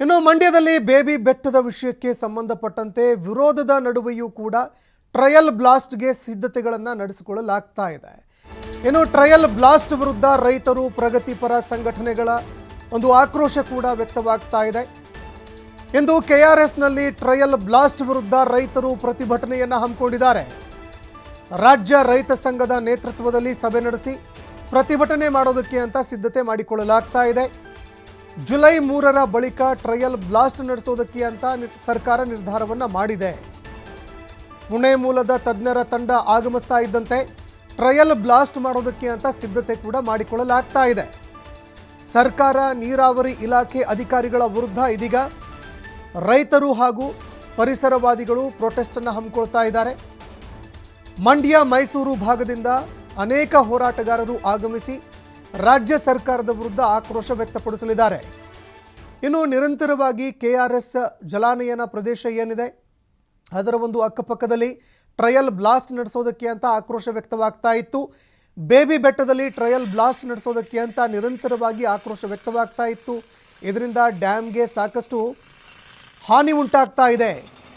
ಇನ್ನು ಮಂಡ್ಯದಲ್ಲಿ ಬೇಬಿ ಬೆಟ್ಟದ ವಿಷಯಕ್ಕೆ ಸಂಬಂಧಪಟ್ಟಂತೆ ವಿರೋಧದ ನಡುವೆಯೂ ಕೂಡ ಟ್ರಯಲ್ ಬ್ಲಾಸ್ಟ್ಗೆ ಸಿದ್ಧತೆಗಳನ್ನು ನಡೆಸಿಕೊಳ್ಳಲಾಗ್ತಾ ಇದೆ. ಇನ್ನು ಟ್ರಯಲ್ ಬ್ಲಾಸ್ಟ್ ವಿರುದ್ಧ ರೈತರು ಪ್ರಗತಿಪರ ಸಂಘಟನೆಗಳ ಒಂದು ಆಕ್ರೋಶ ಕೂಡ ವ್ಯಕ್ತವಾಗ್ತಾ ಇದೆ. ಇಂದು ಕೆಆರ್ಎಸ್ನಲ್ಲಿ ಟ್ರಯಲ್ ಬ್ಲಾಸ್ಟ್ ವಿರುದ್ಧ ರೈತರು ಪ್ರತಿಭಟನೆಯನ್ನು ಹಮ್ಮಿಕೊಂಡಿದ್ದಾರೆ. ರಾಜ್ಯ ರೈತ ಸಂಘದ ನೇತೃತ್ವದಲ್ಲಿ ಸಭೆ ನಡೆಸಿ ಪ್ರತಿಭಟನೆ ಮಾಡೋದಕ್ಕೆ ಅಂತ ಸಿದ್ಧತೆ ಮಾಡಿಕೊಳ್ಳಲಾಗ್ತಾ ಇದೆ. ಜುಲೈ ಮೂರರ ಬಳಿಕ ಟ್ರಯಲ್ ಬ್ಲಾಸ್ಟ್ ನಡೆಸೋದಕ್ಕೆ ಅಂತ ಸರ್ಕಾರ ನಿರ್ಧಾರವನ್ನು ಮಾಡಿದೆ. ಪುಣೆ ಮೂಲದ ತಜ್ಞರ ತಂಡ ಆಗಮಿಸ್ತಾ ಇದ್ದಂತೆ ಟ್ರಯಲ್ ಬ್ಲಾಸ್ಟ್ ಮಾಡೋದಕ್ಕೆ ಅಂತ ಸಿದ್ಧತೆ ಕೂಡ ಮಾಡಿಕೊಳ್ಳಲಾಗ್ತಾ ಇದೆ. ಸರ್ಕಾರ ನೀರಾವರಿ ಇಲಾಖೆ ಅಧಿಕಾರಿಗಳ ವಿರುದ್ಧ ಇದೀಗ ರೈತರು ಹಾಗೂ ಪರಿಸರವಾದಿಗಳು ಪ್ರೊಟೆಸ್ಟನ್ನು ಹಮ್ಮಿಕೊಳ್ತಾ ಇದ್ದಾರೆ. ಮಂಡ್ಯ ಮೈಸೂರು ಭಾಗದಿಂದ ಅನೇಕ ಹೋರಾಟಗಾರರು ಆಗಮಿಸಿ ರಾಜ್ಯ ಸರ್ಕಾರದ ವಿರುದ್ಧ ಆಕ್ರೋಶ ವ್ಯಕ್ತಪಡಿಸಲಿದ್ದಾರೆ. ಇನ್ನು ನಿರಂತರವಾಗಿ ಕೆ ಆರ್ ಎಸ್ ಜಲಾನಯನ ಪ್ರದೇಶ ಏನಿದೆ? ಅದರ ಒಂದು ಅಕ್ಕಪಕ್ಕದಲ್ಲಿ ಟ್ರಯಲ್ ಬ್ಲಾಸ್ಟ್ ನಡೆಸೋದಕ್ಕೆ ಅಂತ ಆಕ್ರೋಶ ವ್ಯಕ್ತವಾಗ್ತಾ ಇತ್ತು. ಬೇಬಿ ಬೆಟ್ಟದಲ್ಲಿ ಟ್ರಯಲ್ ಬ್ಲಾಸ್ಟ್ ನಡೆಸೋದಕ್ಕೆ ಅಂತ ನಿರಂತರವಾಗಿ ಆಕ್ರೋಶ ವ್ಯಕ್ತವಾಗ್ತಾ ಇತ್ತು. ಇದರಿಂದ ಡ್ಯಾಮ್ಗೆ ಸಾಕಷ್ಟು ಹಾನಿ ಉಂಟಾಗ್ತಾ ಇದೆ.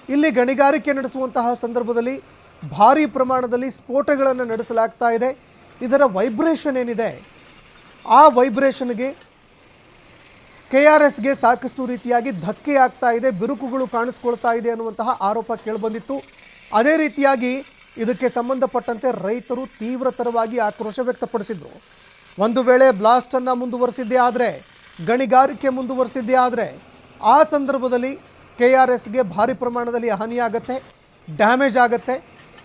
ಇಲ್ಲಿ ಗಣಿಗಾರಿಕೆ ನಡೆಸುವಂತಹ ಸಂದರ್ಭದಲ್ಲಿ ಭಾರಿ ಪ್ರಮಾಣದಲ್ಲಿ ಸ್ಫೋಟಗಳನ್ನು ನಡೆಸಲಾಗ್ತಾ ಇದೆ. ಇದರ ವೈಬ್ರೇಷನ್ ಏನಿದೆ? ಆ ವೈಬ್ರೇಷನ್ಗೆ ಕೆ ಆರ್ ಎಸ್ಗೆ ಸಾಕಷ್ಟು ರೀತಿಯಾಗಿ ಧಕ್ಕೆ ಆಗ್ತಾ ಇದೆ, ಬಿರುಕುಗಳು ಕಾಣಿಸ್ಕೊಳ್ತಾ ಇದೆ ಅನ್ನುವಂತಹ ಆರೋಪ ಕೇಳಿಬಂದಿತ್ತು. ಅದೇ ರೀತಿಯಾಗಿ ಇದಕ್ಕೆ ಸಂಬಂಧಪಟ್ಟಂತೆ ರೈತರು ತೀವ್ರತರವಾಗಿ ಆಕ್ರೋಶ ವ್ಯಕ್ತಪಡಿಸಿದರು. ಒಂದು ವೇಳೆ ಬ್ಲಾಸ್ಟನ್ನು ಮುಂದುವರಿಸಿದ್ದೇ ಆದರೆ, ಗಣಿಗಾರಿಕೆ ಮುಂದುವರಿಸಿದ್ದೇ ಆದರೆ, ಆ ಸಂದರ್ಭದಲ್ಲಿ ಕೆ ಆರ್ ಎಸ್ಗೆ ಭಾರಿ ಪ್ರಮಾಣದಲ್ಲಿ ಹಾನಿಯಾಗತ್ತೆ, ಡ್ಯಾಮೇಜ್ ಆಗುತ್ತೆ.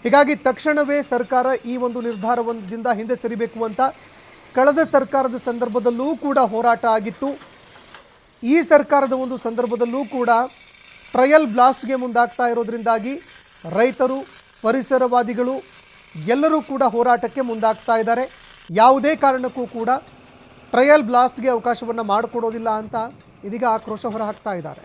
ಹೀಗಾಗಿ ತಕ್ಷಣವೇ ಸರ್ಕಾರ ಈ ಒಂದು ನಿರ್ಧಾರದಿಂದ ಹಿಂದೆ ಸರಿಬೇಕು ಅಂತ ಕಳೆದ ಸರ್ಕಾರದ ಸಂದರ್ಭದಲ್ಲೂ ಕೂಡ ಹೋರಾಟ ಆಗಿತ್ತು. ಈ ಸರ್ಕಾರದ ಒಂದು ಸಂದರ್ಭದಲ್ಲೂ ಕೂಡ ಟ್ರಯಲ್ ಬ್ಲಾಸ್ಟ್ಗೆ ಮುಂದಾಗ್ತಾ ಇರೋದ್ರಿಂದಾಗಿ ರೈತರು, ಪರಿಸರವಾದಿಗಳು ಎಲ್ಲರೂ ಕೂಡ ಹೋರಾಟಕ್ಕೆ ಮುಂದಾಗ್ತಾ ಇದ್ದಾರೆ. ಯಾವುದೇ ಕಾರಣಕ್ಕೂ ಕೂಡ ಟ್ರಯಲ್ ಬ್ಲಾಸ್ಟ್ಗೆ ಅವಕಾಶವನ್ನು ಮಾಡಿಕೊಡೋದಿಲ್ಲ ಅಂತ ಇದೀಗ ಆಕ್ರೋಶ ಹೊರಹಾಕ್ತಾ ಇದ್ದಾರೆ.